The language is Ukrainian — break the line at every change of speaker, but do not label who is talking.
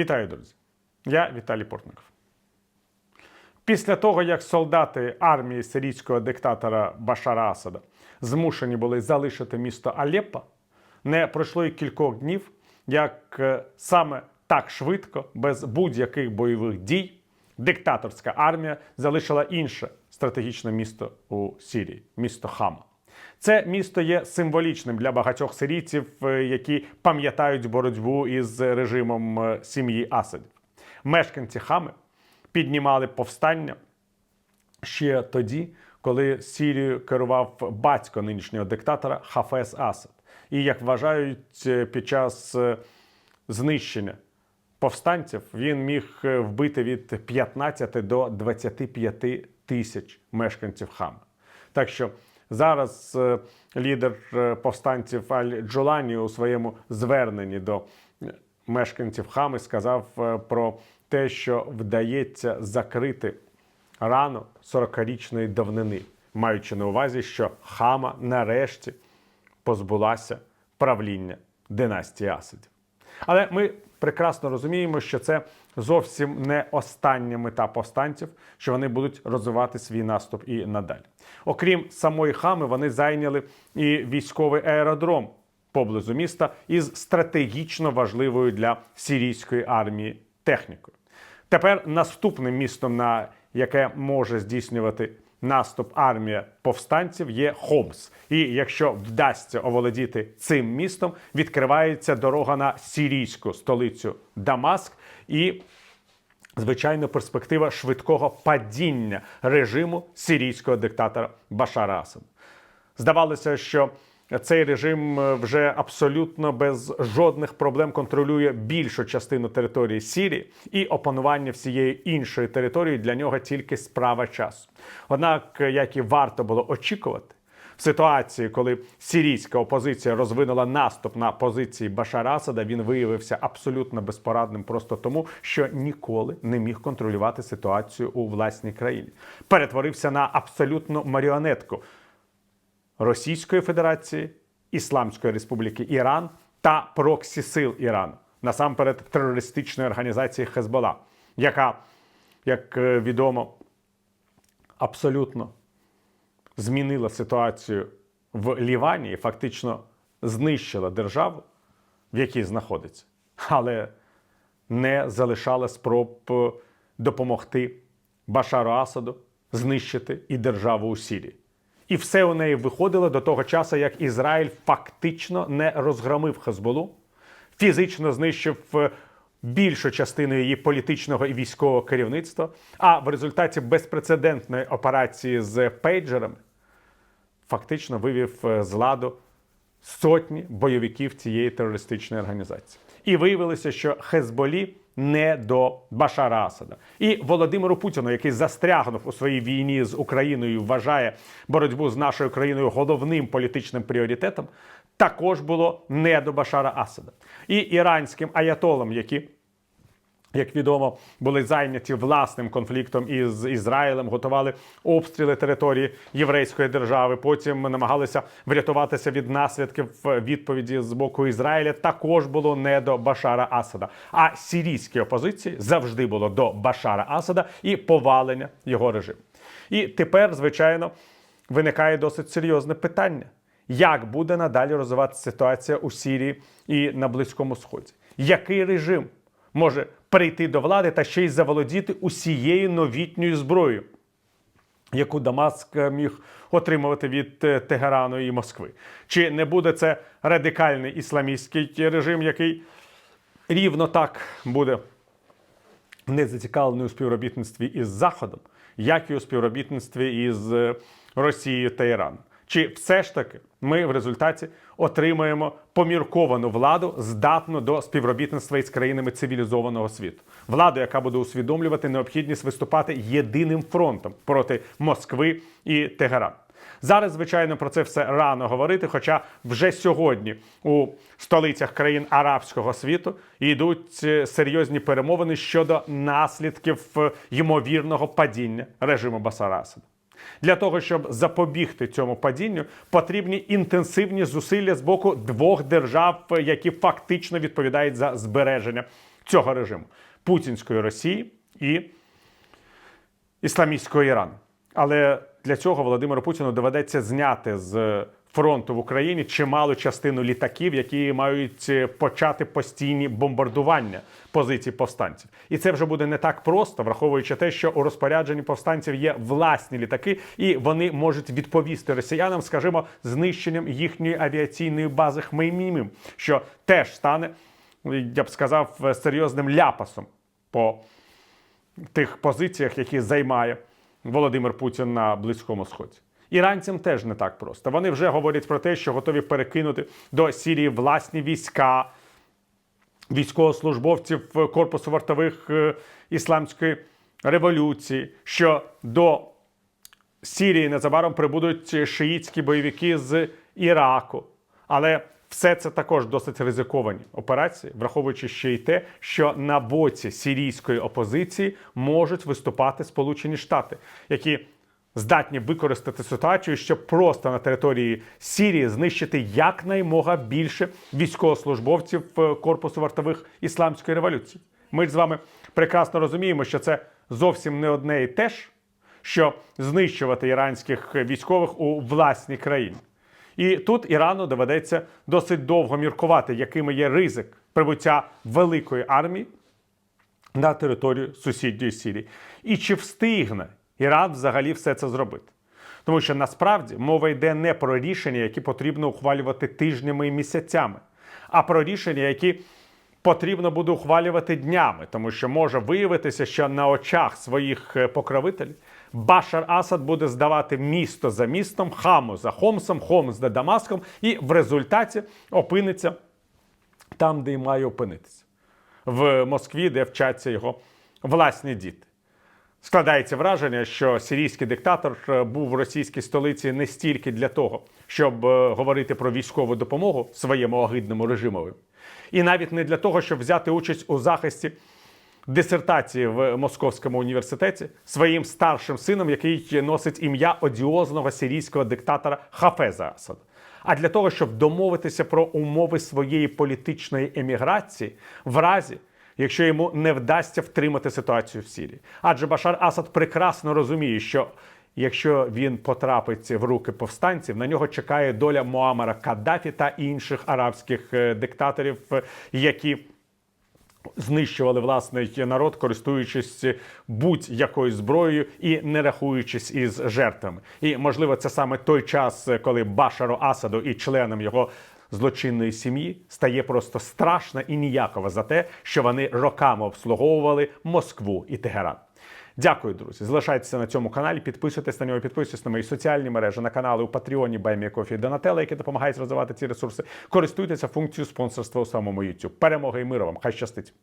Вітаю, друзі! Я Віталій Портников. Після того, як солдати армії сирійського диктатора Башара Асада змушені були залишити місто Алеппо, не пройшло й кількох днів, як е, саме так швидко, без будь-яких бойових дій, диктаторська армія залишила інше стратегічне місто у Сирії місто Хама. Це місто є символічним для багатьох сирійців, е, які пам'ятають боротьбу із режимом е, сім'ї Асадів. Мешканці Хами піднімали повстання ще тоді, коли Сірією керував батько нинішнього диктатора Хафез Асад. І як вважають, е, під час знищення повстанців він міг вбити від 15 до 25 тисяч мешканців Хами. Так що зараз е, лідер е, повстанців Аль-Джолані у своєму зверненні до е, мешканців Хами сказав про те, що вдається закрити рану 40-річної давнини, маючи на увазі, що Хама нарешті позбулася правління династії Асадів. Але ми прекрасно розуміємо, що це зовсім не остання мета повстанців, що вони будуть розвивати свій наступ і надалі. Окрім самої хами, вони зайняли і військовий аеродром поблизу міста із стратегічно важливою для сирійської армії технікою. Тепер наступним містом, на яке може здійснювати наступ армія повстанців, є Хомс. І якщо вдасться оволодіти цим містом, відкривається дорога на сирійську столицю Дамаск і. Звичайно, перспектива швидкого падіння режиму сирійського диктатора Башара Асада. Здавалося, що цей режим е, вже абсолютно без жодних проблем контролює більшу частину території Сірії, і опанування всієї іншої території для нього тільки справа часу. Однак, е, як і варто було очікувати, в ситуації, коли сирійська опозиція розвинула наступ на позиції Башара Асада, він виявився абсолютно безпорадним просто тому, що ніколи не міг контролювати ситуацію у власній країні. Перетворився на абсолютну маріонетку Російської Федерації, Ісламської Республіки Іран та проксі сил Ірану, насамперед терористичної організації Хезбола, яка, як е, відомо, абсолютно змінила ситуацію в Лівані і фактично знищила державу, в якій знаходиться, але не залишала спроб е, допомогти Башару Асаду знищити і державу у Сірії. І все у неї виходило до того часу, як Ізраїль фактично не розгромив Хезболу, фізично знищив е, більшу частину її політичного і військового керівництва. А в результаті безпрецедентної операції з пейджерами фактично вивів е, з ладу сотні бойовиків цієї терористичної організації. І виявилося, що Хезболі не до Башара Асада. І Володимиру Путіну, який застрягнув у своїй війні з Україною, вважає боротьбу з нашою країною головним політичним пріоритетом, також було не до Башара Асада. І іранським аятолам, які як відомо, були зайняті власним конфліктом із Ізраїлем, готували обстріли території єврейської держави. Потім намагалися врятуватися від наслідків відповіді з боку Ізраїля. Також було не до Башара Асада. А сирійській опозиції завжди було до Башара Асада і повалення його режиму. І тепер, звичайно, виникає досить серйозне питання: як буде надалі розвиватися ситуація у Сірії і на Близькому Сході? Який режим? може прийти до влади та ще й заволодіти усією новітньою зброєю, яку Дамаск міг отримувати від е, Тегерану і Москви. Чи не буде це радикальний ісламістський режим, який рівно так буде не зацікавлений у співробітництві із Заходом, як і у співробітництві із е, Росією та Іраном? Чи все ж таки ми в результаті отримаємо помірковану владу, здатну до співробітництва із країнами цивілізованого світу, владу, яка буде усвідомлювати необхідність виступати єдиним фронтом проти Москви і Тегерану? Зараз, звичайно, про це все рано говорити. Хоча вже сьогодні у столицях країн арабського світу йдуть е, серйозні перемовини щодо наслідків е, ймовірного падіння режиму Басарасада. Для того щоб запобігти цьому падінню, потрібні інтенсивні зусилля з боку двох держав, які фактично відповідають за збереження цього режиму путінської Росії і ісламістського Ірану. Але для цього Володимиру Путіну доведеться зняти з фронту в Україні чималу частину літаків, які мають е, почати постійні бомбардування позицій повстанців. І це вже буде не так просто, враховуючи те, що у розпорядженні повстанців є власні літаки, і вони можуть відповісти росіянам, скажімо, знищенням їхньої авіаційної бази Хмеймімим, що теж стане, я б сказав, серйозним ляпасом по тих позиціях, які займає Володимир Путін на Близькому Сході. Іранцям теж не так просто. Вони вже говорять про те, що готові перекинути до Сірії власні війська, військовослужбовців корпусу вартових е, ісламської революції, що до Сірії незабаром прибудуть шиїцькі бойовики з Іраку. Але все це також досить ризиковані операції, враховуючи ще й те, що на боці сирійської опозиції можуть виступати Сполучені Штати, які здатні використати ситуацію, щоб просто на території Сірії знищити якнаймога більше військовослужбовців е, корпусу вартових ісламської революції. Ми ж з вами прекрасно розуміємо, що це зовсім не одне і те ж, що знищувати іранських військових у власній країні. І тут Ірану доведеться досить довго міркувати, якими є ризик прибуття великої армії на територію сусідньої Сірії. І чи встигне Іран взагалі все це зробити? Тому що насправді мова йде не про рішення, які потрібно ухвалювати тижнями і місяцями, а про рішення, які потрібно буде ухвалювати днями, тому що може виявитися, що на очах своїх е, покровителів Башар Асад буде здавати місто за містом, хаму за Хомсом, Хомс за Дамаском, і в результаті опиниться там, де й має опинитися, в Москві, де вчаться його власні діти. Складається враження, що сирійський диктатор е, був в російській столиці не стільки для того, щоб е, говорити про військову допомогу своєму огидному режимові, і навіть не для того, щоб взяти участь у захисті дисертації в Московському університеті своїм старшим сином, який носить ім'я одіозного сирійського диктатора Хафеза Асада. А для того, щоб домовитися про умови своєї політичної еміграції в разі, якщо йому не вдасться втримати ситуацію в Сирії. Адже Башар Асад прекрасно розуміє, що якщо він потрапить в руки повстанців, на нього чекає доля Муамара Каддафі та інших арабських е, диктаторів, е, які знищували власний народ, користуючись будь-якою зброєю і не рахуючись із жертвами. І можливо, це саме той час, коли Башару Асаду і членам його злочинної сім'ї стає просто страшна і ніякова за те, що вони роками обслуговували Москву і Тегеран. Дякую, друзі. Залишайтеся на цьому каналі, підписуйтесь на нього, підписуйтесь на мої соціальні мережі, на канали у Патреоні, Баймі Кофі і які допомагають розвивати ці ресурси. Користуйтеся функцією спонсорства у самому YouTube. Перемоги і миру вам! Хай щастить!